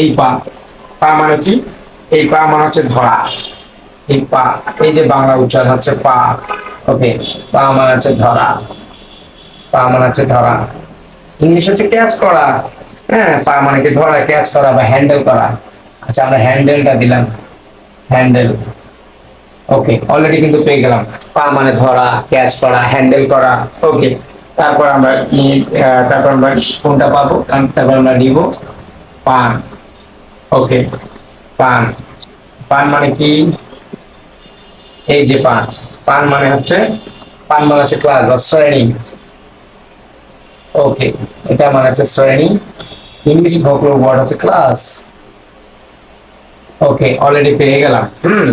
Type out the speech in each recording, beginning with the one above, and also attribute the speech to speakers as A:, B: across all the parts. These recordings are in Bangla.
A: এই পা পা মানে কি? এই পা মানে হচ্ছে ধরা। এই পা, এই যে বাংলা উচ্চারণ হচ্ছে পা, ওকে, পা মানে হচ্ছে ধরা। পা মানে হচ্ছে ধরা। ইংলিশ হচ্ছে ক্যাচ করা। হ্যাঁ পা মানে কি? ধরা ক্যাচ করা বা হ্যান্ডেল করা। আচ্ছা আমরা হ্যান্ডেলটা দিলাম। হ্যান্ডেল ওকে অলরেডি কিন্তু পেয়ে গেলাম। পা মানে ধরা ক্যাচ করা হ্যান্ডেল করা। ওকে, তারপর আমরা তারপর আমরা কোনটা পাবো? তারপর আমরা নিব পান ওকে, পান। পান মানে কি? এই যে পান। পান মানে হচ্ছে, পান মানে হচ্ছে ক্লাস বা শ্রেণি। ওকে, এটা মানে হচ্ছে শ্রেণি। ইংলিশ ভোকাল ওয়ার্ড হচ্ছে ক্লাস ওকে অলরেডি পেয়ে গেলাম। হুম,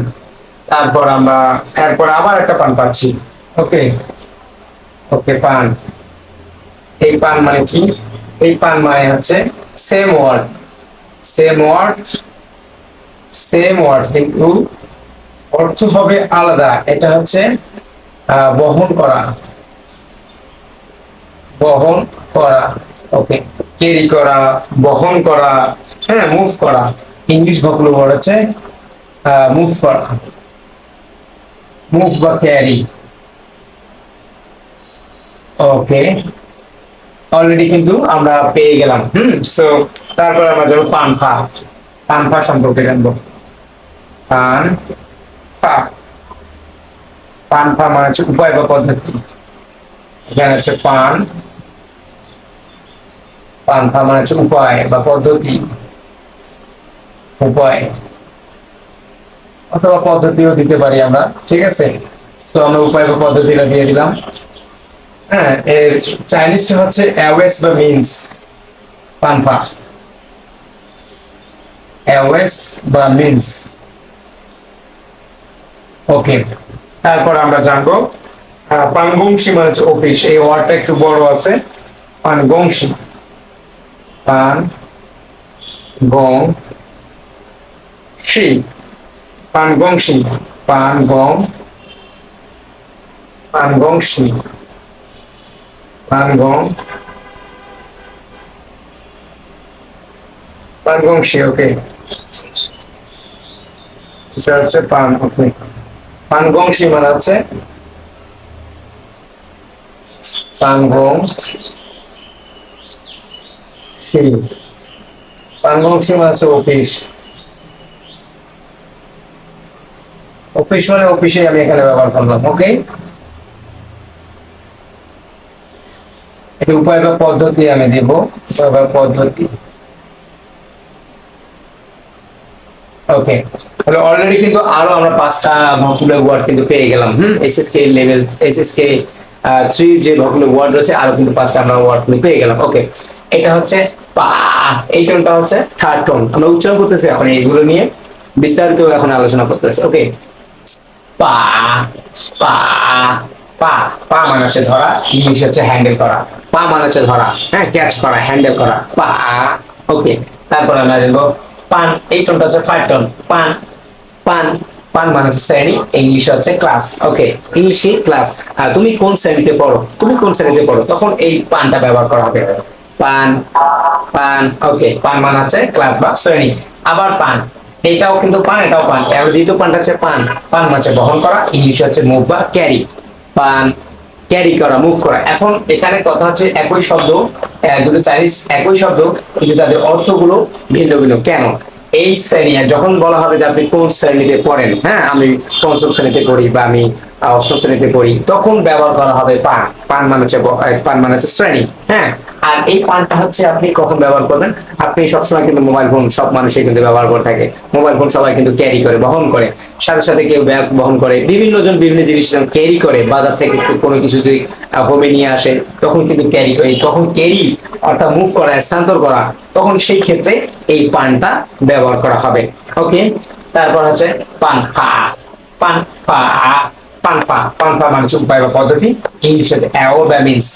A: তারপর আমরা, এরপর আবার একটা পান পাচ্ছি। ওকে ওকে, পান। এই পান মানে কি? এই পান মানে হচ্ছে same word same word same word কিন্তু অর্থ হবে আলাদা। এটা হচ্ছে বহন করা। বহন করা, ওকে। ক্যারি করা, বহন করা হ্যাঁ মুভ করা। ইংলিশ ভোকাল ওয়ার্ড হচ্ছে মুভ করা। মুভ বা ক্যারি ওকে। অলরেডি কিন্তু আমরা পেয়ে গেলাম, হুম? সো তারপর আমরা যাব পানফা। পানফা সম্পর্কে জানব। পান, পা। পানফা মানে হচ্ছে উপায় বা পদ্ধতি। এখানে হচ্ছে পান। পানফা মানে হচ্ছে উপায় বা পদ্ধতি। উপায়। অথবা পদ্ধতিও দিতে পারি আমরা, ঠিক আছে? তো আমরা উপায় বা পদ্ধতিটা দিয়ে দিলাম। হ্যাঁ এর চাইনিজটা হচ্ছে অ্যাওয়েস বা মিনস পানফা। অ্যাওয়েস বা মিনস ওকে তারপর আমরা জানব পানগংশী মানে হচ্ছে অফিস। এই ওয়ার্ডটা একটু বড় আছে। পানগংশী পান গং শি পানগংশী পান গং পানগংশী পানগং। পানগংশী ওকে। এটা হচ্ছে পান, ওকে। মানে হচ্ছে পানগং পানগংশী মানে হচ্ছে অফিস। অফিস মানে অফিসে আমি এখানে ব্যবহার করলাম, ওকে? এই উপায় বা পদ্ধতি আমি দেব উপায় বা পদ্ধতি। ওকে তাহলে অলরেডি কিন্তু আরও আমরা পাঁচটা ভকুলার ওয়ার্ড কিন্তু পেয়ে গেলাম, হুম? এসএসকে লেভেল এসএসকে থ্রি যে ভকুলার ওয়ার্ড রয়েছে আরও কিন্তু পাঁচটা আমরা ওয়ার্ড কিন্তু পেয়ে গেলাম। ওকে এটা হচ্ছে পা, এই টোনটা হচ্ছে থার্ড টোন আমরা উচ্চারণ করতেছি এখন এইগুলো নিয়ে, বিস্তারিত এখন আলোচনা করতেছি। ওকে পা পা পা পা মানে হচ্ছে ধরা, ইংলিশ হচ্ছে হ্যান্ডেল করা। পা মানে হচ্ছে ধরা হ্যাঁ ক্যাচ করা হ্যান্ডেল করা। পা ওকে তারপর আমরা দেখব পান, এই টোনটা হচ্ছে ফাইভ টোন পান পান পান মানে শ্রেণি, ইংলিশ হচ্ছে ক্লাস ওকে ইংলিশে ক্লাস আর তুমি কোন শ্রেণীতে পড়ো? তুমি কোন শ্রেণীতে পড়ো? তখন এই পানটা ব্যবহার করা হবে। পান পান ওকে পান মানে হচ্ছে ক্লাস বা শ্রেণি। আবার পান, এটাও কিন্তু পান, এটাও পান। দ্বিতীয় পানটা হচ্ছে পান। পান মানে বহন করা, ইংলিশ হচ্ছে মুভ বা ক্যারি পান ক্যারি করা মুভ করা। এখন এখানে কথা হচ্ছে একই শব্দ দুটো চাইনিজ একই শব্দ, কিন্তু তাদের অর্থগুলো ভিন্ন ভিন্ন। কেন? এই শ্রেণি যখন বলা হবে যে আপনি কোন শ্রেণীতে পড়েন হ্যাঁ আমি পঞ্চম শ্রেণীতে পড়ি বা আমি অষ্টম শ্রেণীতে পড়ি, তখন ব্যবহার করা হবে পান। পান মানে হচ্ছে পান মানে হচ্ছে শ্রেণি হ্যাঁ? আর এই পানটা হচ্ছে আপনি কখন ব্যবহার করবেন? আপনি সবসময় কিন্তু মোবাইল ফোন সব মানুষই কিন্তু ব্যবহার করে থাকে। মোবাইল ফোন সবাই কিন্তু ক্যারি করে, বহন করে। সাথে সাথে কেউ ব্যাগ বহন করে, বিভিন্ন জন বিভিন্ন জিনিস ক্যারি করে, বাজার থেকে কোনো কিছু যদি হোমে নিয়ে আসে, তখন কিন্তু ক্যারি করে, তখন ক্যারি অর্থাৎ মুভ করা, স্থানান্তর করা, তখন সেই ক্ষেত্রে এই পানটা ব্যবহার করা হবে। ওকে তারপর হচ্ছে পান পা পান পা পান পা পান পা মানে উপায় বা পদ্ধতি। ইংলিশ হচ্ছে অ্যাও বা মিনস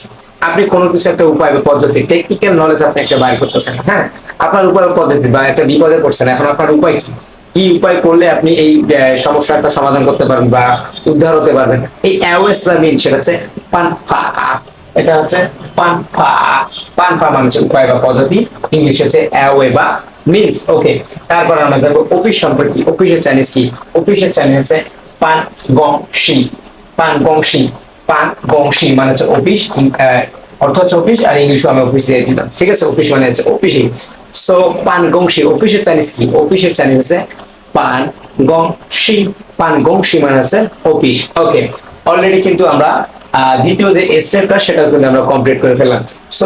A: আপনি কোনো কিছু একটা উপায় বা পদ্ধতি টেকনিক্যাল নলেজ আপনি একটা বাইর করতেছেন হ্যাঁ? আপনার উপায় পদ্ধতি বা একটা বিপদে পড়ছেন, এখন আপনার উপায় কি? কি উপায় করলে আপনি এই সমস্যাটা সমাধান করতে পারবেন বা উদ্ধার হতে পারবেন? এই অ্যাওয়েস বা মিন সেটা হচ্ছে পান পা এটা হচ্ছে পান পা পান পা মানে উপায় বা পদ্ধতি, ইংলিশ হচ্ছে অ্যাওয়ে বা মিন্স ওকে তারপর আমরা যাব অফিস সম্পর্কে অফিসের চাইনিজ কি? অফিসের চাইনিজ হচ্ছে পান গং শি পান গং শি পান গং শি মানে হচ্ছে অফিস অর্থ হচ্ছে অফিস আর ইংলিশও আমি অফিস দিয়ে দিলাম। ঠিক আছে? অফিস মানে হচ্ছে অফিসই। সো পান গং শি অফিসের চাইনিজ কি? অফিসের চাইনিজ হচ্ছে পান গং শি, পান গং মানে হচ্ছে অফিস ওকে অলরেডি কিন্তু আমরা দ্বিতীয় যে স্টেপটা সেটা কিন্তু আমরা কমপ্লিট করে ফেললাম। সো